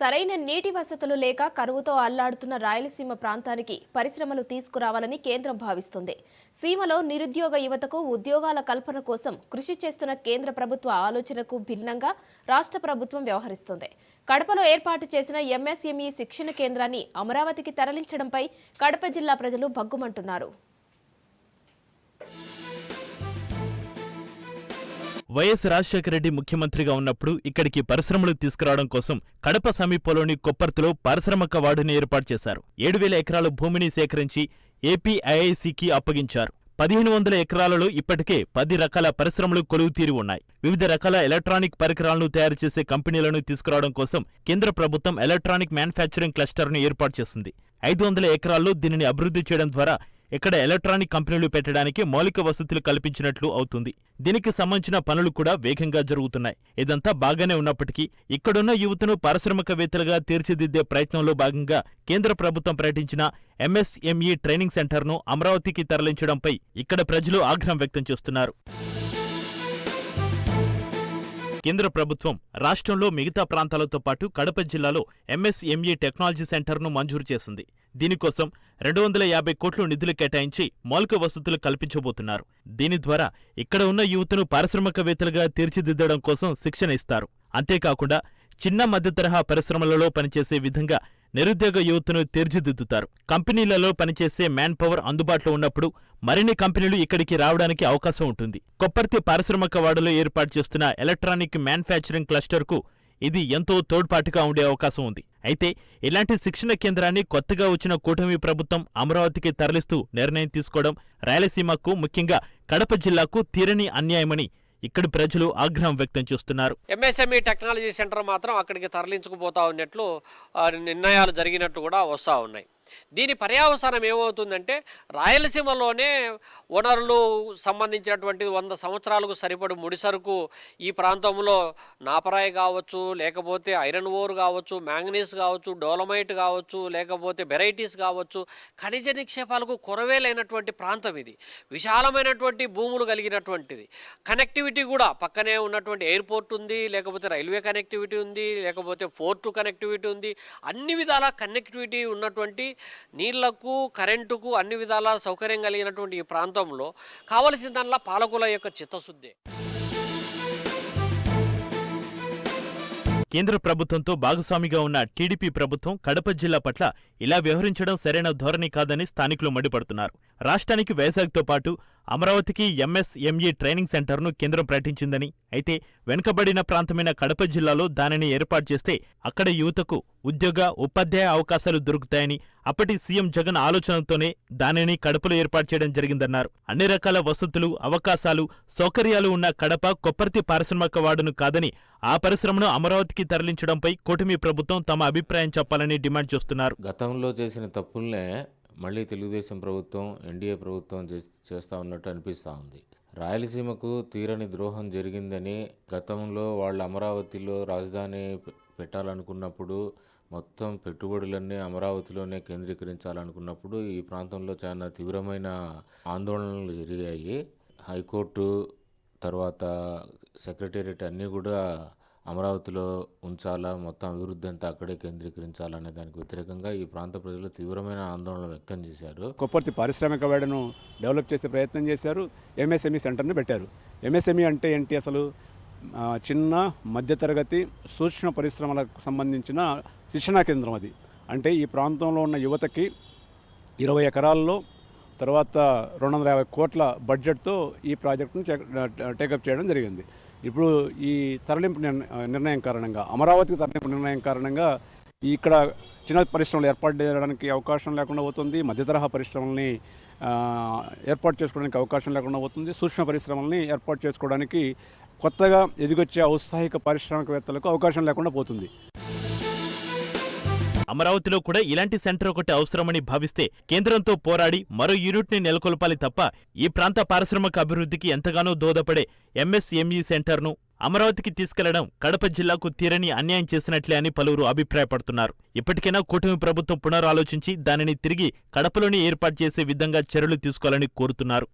సరైన నీటి వసతులు లేక కరువుతో అల్లాడుతున్న రాయలసీమ ప్రాంతానికి పరిశ్రమలు తీసుకురావాలని కేంద్రం భావిస్తుంది. సీమలో నిరుద్యోగ యువతకు ఉద్యోగాల కల్పన కోసం కృషి చేస్తున్న కేంద్ర ప్రభుత్వ ఆలోచనకు భిన్నంగా రాష్ట్ర ప్రభుత్వం వ్యవహరిస్తుంది. కడపలో ఏర్పాటు చేసిన ఎంఎస్ఎంఈ శిక్షణ కేంద్రాన్ని అమరావతికి తరలించడంపై కడప జిల్లా ప్రజలు భగ్గుమంటున్నారు. వైఎస్ రాజశేఖర రెడ్డి ముఖ్యమంత్రిగా ఉన్నప్పుడు ఇక్కడికి పరిశ్రమలు తీసుకురావడం కోసం కడప సమీపంలోని కొప్పర్తిలో పారిశ్రామిక వార్డుని ఏర్పాటు చేశారు. ఏడు వేల ఎకరాల భూమిని సేకరించి ఏపీఐఐసికి అప్పగించారు. పదిహేను వందల ఎకరాలలో ఇప్పటికే పది రకాల పరిశ్రమలు కొలువు తీరి ఉన్నాయి. వివిధ రకాల ఎలక్ట్రానిక్ పరికరాలను తయారు చేసే కంపెనీలను తీసుకురావడం కోసం కేంద్ర ప్రభుత్వం ఎలక్ట్రానిక్ మ్యానుఫ్యాక్చరింగ్ క్లస్టర్ను ఏర్పాటు చేసింది. ఐదు వందల ఎకరాల్లో దీనిని అభివృద్ధి చేయడం ద్వారా ఇక్కడ ఎలక్ట్రానిక్ కంపెనీలు పెట్టడానికి మౌలిక వసతులు కల్పించినట్లు అవుతుంది. దీనికి సంబంధించిన పనులు కూడా వేగంగా జరుగుతున్నాయి. ఇదంతా బాగానే ఉన్నప్పటికీ ఇక్కడున్న యువతను పారిశ్రామికవేత్తలుగా తీర్చిదిద్దే ప్రయత్నంలో భాగంగా కేంద్ర ప్రభుత్వం ప్రకటించిన ఎంఎస్ఎంఈ ట్రైనింగ్ సెంటర్ను అమరావతికి తరలించడంపై ఇక్కడ ప్రజలు ఆగ్రహం వ్యక్తం చేస్తున్నారు. కేంద్ర ప్రభుత్వం రాష్ట్రంలో మిగతా ప్రాంతాలతో పాటు కడప జిల్లాలో ఎంఎస్ఎంఈ టెక్నాలజీ సెంటర్ను మంజూరు చేసింది. దీనికోసం రెండు వందల యాభై కోట్లు నిధులు కేటాయించి మౌలిక వసతులు కల్పించబోతున్నారు. దీని ద్వారా ఇక్కడ ఉన్న యువతను పారిశ్రామికవేత్తలుగా తీర్చిదిద్దడం కోసం శిక్షణ ఇస్తారు. అంతేకాకుండా చిన్న మధ్య తరహా పరిశ్రమలలో పనిచేసే విధంగా నిరుద్యోగ యువతను తీర్చిదిద్దుతారు. కంపెనీలలో పనిచేసే మ్యాన్ పవర్ అందుబాటులో ఉన్నప్పుడు మరిన్ని కంపెనీలు ఇక్కడికి రావడానికి అవకాశం ఉంటుంది. కొప్పర్తి పారిశ్రామిక వాడలో ఏర్పాటు చేస్తున్న ఎలక్ట్రానిక్ మ్యానుఫ్యాక్చరింగ్ క్లస్టర్కు ఇది ఎంతో తోడ్పాటుగా ఉండే అవకాశం ఉంది. అయితే ఇలాంటి శిక్షణ కేంద్రాన్ని కొత్తగా వచ్చిన కూటమి ప్రభుత్వం అమరావతికి తరలిస్తూ నిర్ణయం తీసుకోవడం రాయలసీమకు ముఖ్యంగా కడప జిల్లాకు తీరని అన్యాయమని ఇక్కడి ప్రజలు ఆగ్రహం వ్యక్తం చేస్తున్నారు. ఎంఎస్ఎంఈ టెక్నాలజీ సెంటర్ మాత్రం అక్కడికి తరలించుకుపోతా ఉన్నట్లు నిర్ణయాలు జరిగినట్టు కూడా వస్తూ ఉన్నాయి. దీని పర్యావసానం ఏమవుతుందంటే రాయలసీమలోనే వనరులు సంబంధించినటువంటి వంద సంవత్సరాలకు సరిపడు ముడిసరుకు ఈ ప్రాంతంలో నాపరాయి కావచ్చు లేకపోతే ఐరన్ ఓర్ కావచ్చు మ్యాంగనీస్ కావచ్చు డోలమైట్ కావచ్చు లేకపోతే వెరైటీస్ కావచ్చు ఖనిజ నిక్షేపాలకు కొరవే లేనటువంటి ప్రాంతం ఇది. విశాలమైనటువంటి భూములు కలిగినటువంటిది. కనెక్టివిటీ కూడా పక్కనే ఉన్నటువంటి ఎయిర్పోర్ట్ ఉంది లేకపోతే రైల్వే కనెక్టివిటీ ఉంది లేకపోతే పోర్టు కనెక్టివిటీ ఉంది. అన్ని విధాల కనెక్టివిటీ ఉన్నటువంటి నీళ్ళకు కరెంటుకు అన్ని విధాల సౌకర్యం కలిగినటువంటి ఈ ప్రాంతంలో కావలసిందల్లా పాలకుల యొక్క చిత్తశుద్ధి. కేంద్ర ప్రభుత్వంతో భాగస్వామిగా ఉన్న టీడీపీ ప్రభుత్వం కడప జిల్లా పట్ల ఇలా వ్యవహరించడం సరైన ధోరణి కాదని స్థానికులు మండిపడుతున్నారు. రాష్ట్రానికి వైజాగ్తో పాటు అమరావతికి ఎంఎస్ఎంఈ ట్రైనింగ్ సెంటర్ను కేంద్రం ప్రకటించిందని. అయితే వెనుకబడిన ప్రాంతమైన కడప జిల్లాలో దానిని ఏర్పాటు చేస్తే అక్కడ యువతకు ఉద్యోగ ఉపాధ్యాయ అవకాశాలు దొరుకుతాయని అప్పటి సీఎం జగన్ ఆలోచనతోనే దానిని కడపలో ఏర్పాటు చేయడం జరిగిందన్నారు. అన్ని రకాల వసతులు అవకాశాలు సౌకర్యాలు ఉన్న కడప కొప్పర్తి పారిశ్రామిక వార్డును కాదని ఆ పరిశ్రమను అమరావతికి తరలించడంపై కూటమి ప్రభుత్వం తమ అభిప్రాయం చెప్పాలని డిమాండ్ చేస్తున్నారు. గతంలో చేసిన తప్పుల్నే మళ్ళీ తెలుగుదేశం ప్రభుత్వం ఎన్డీఏ ప్రభుత్వం చేస్తూ చేస్తా ఉన్నట్టు అనిపిస్తూ ఉంది. రాయలసీమకు తీరని ద్రోహం జరిగిందని గతంలో వాళ్ళు అమరావతిలో రాజధాని పెట్టాలనుకున్నప్పుడు మొత్తం పెట్టుబడులన్నీ అమరావతిలోనే కేంద్రీకరించాలనుకున్నప్పుడు ఈ ప్రాంతంలో చాలా తీవ్రమైన ఆందోళనలు జరిగాయి. హైకోర్టు తర్వాత సెక్రటేరియట్ అన్నీ కూడా అమరావతిలో ఉంచాలా? మొత్తం అభివృద్ధి అంతా అక్కడే కేంద్రీకరించాలనే దానికి వ్యతిరేకంగా ఈ ప్రాంత ప్రజలు తీవ్రమైన ఆందోళన వ్యక్తం చేశారు. కొప్పర్తి పారిశ్రామికవేడను డెవలప్ చేసే ప్రయత్నం చేశారు. ఎంఎస్ఎంఈ సెంటర్ని పెట్టారు. ఎంఎస్ఎంఈ అంటే ఏంటి అసలు? చిన్న మధ్యతరగతి సూక్ష్మ పరిశ్రమలకు సంబంధించిన శిక్షణా కేంద్రం అది. అంటే ఈ ప్రాంతంలో ఉన్న యువతకి ఇరవై ఎకరాల్లో తర్వాత రెండు వందల యాభై కోట్ల బడ్జెట్తో ఈ ప్రాజెక్టును టేకప్ చేయడం జరిగింది. ఇప్పుడు ఈ తరలింపు నిర్ణయం కారణంగా అమరావతికి తరలింపు నిర్ణయం కారణంగా ఇక్కడ చిన్న పరిశ్రమలు ఏర్పాటు చేయడానికి అవకాశం లేకుండా పోతుంది మధ్యతరహా పరిశ్రమల్ని ఏర్పాటు చేసుకోవడానికి అవకాశం లేకుండా పోతుంది సూక్ష్మ పరిశ్రమల్ని ఏర్పాటు చేసుకోవడానికి కొత్తగా ఎదిగొచ్చే ఔత్సాహిక పారిశ్రామికవేత్తలకు అవకాశం లేకుండా పోతుంది. అమరావతిలో కూడా ఇలాంటి సెంటర్ ఒకటి అవసరమని భావిస్తే కేంద్రంతో పోరాడి మరో యూనిట్ని నెలకొల్పాలి తప్ప ఈ ప్రాంత పారిశ్రామిక అభివృద్ధికి ఎంతగానో దోదపడే ఎంఎస్ఎంఈ సెంటర్ను అమరావతికి తీసుకెళ్ళడం కడప జిల్లాకు తీరని అన్యాయం చేసినట్లే అని పలువురు అభిప్రాయపడుతున్నారు. ఇప్పటికైనా కూటమి ప్రభుత్వం పునరాలోచించి దానిని తిరిగి కడపలోనే ఏర్పాటు చేసే విధంగా చర్యలు తీసుకోవాలని కోరుతున్నారు.